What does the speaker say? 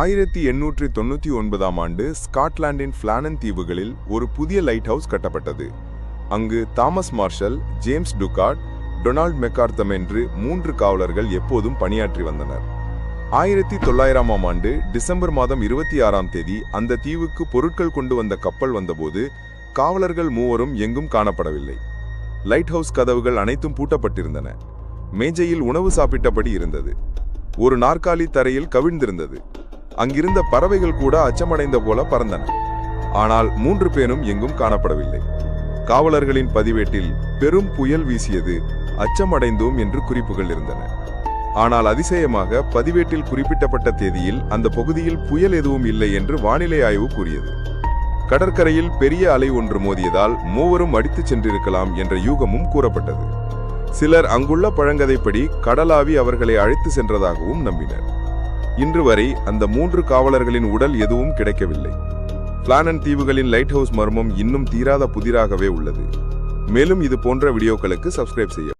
ஆயிரத்தி எண்ணூற்றி தொண்ணூற்றி ஒன்பதாம் ஆண்டு ஸ்காட்லாண்டின் ஃபிளானன் தீவுகளில் ஒரு புதிய லைட் ஹவுஸ் கட்டப்பட்டது. அங்கு Thomas Marshall James Ducat Donald MacArthur என்று மூன்று காவலர்கள் எப்போதும் பணியாற்றி வந்தனர். ஆயிரத்தி தொள்ளாயிரமாம் ஆண்டு டிசம்பர் மாதம் இருபத்தி ஆறாம் தேதி அந்த தீவுக்கு பொருட்கள் கொண்டு வந்த கப்பல் வந்தபோது காவலர்கள் மூவரும் எங்கும் காணப்படவில்லை. லைட் ஹவுஸ் கதவுகள் அனைத்தும் பூட்டப்பட்டிருந்தன. மேஜையில் உணவு சாப்பிட்டபடி இருந்தது. ஒரு நாற்காலி தரையில் கவிழ்ந்திருந்தது. அங்கிருந்த பறவைகள் கூட அச்சமடைந்த போல பறந்தன. ஆனால் மூன்று பேரும் எங்கும் காணப்படவில்லை. காவலர்களின் பதிவேட்டில் பெரும் புயல் வீசியது அச்சமடைந்தோம் என்று குறிப்புகள் இருந்தன. ஆனால் அதிசயமாக பதிவேட்டில் குறிப்பிட்டப்பட்ட தேதியில் அந்த பகுதியில் புயல் எதுவும் இல்லை என்று வானிலை ஆய்வு கூறியது. கடற்கரையில் பெரிய அலை ஒன்று மோதியதால் மூவரும் அடித்துச் சென்றிருக்கலாம் என்ற யூகமும் கூறப்பட்டது. சிலர் அங்குள்ள பழங்கதைப்படி கடலாவி அவர்களை அழைத்து சென்றதாகவும் நம்பினர். இன்று வரை அந்த மூன்று காவலர்களின் உடல் எதுவும் கிடைக்கவில்லை. பிளானன் தீவுகளின் லைட் ஹவுஸ் மர்மம் இன்னும் தீராத புதிராகவே உள்ளது. மேலும் இது போன்ற வீடியோக்களுக்கு சப்ஸ்கிரைப் செய்ய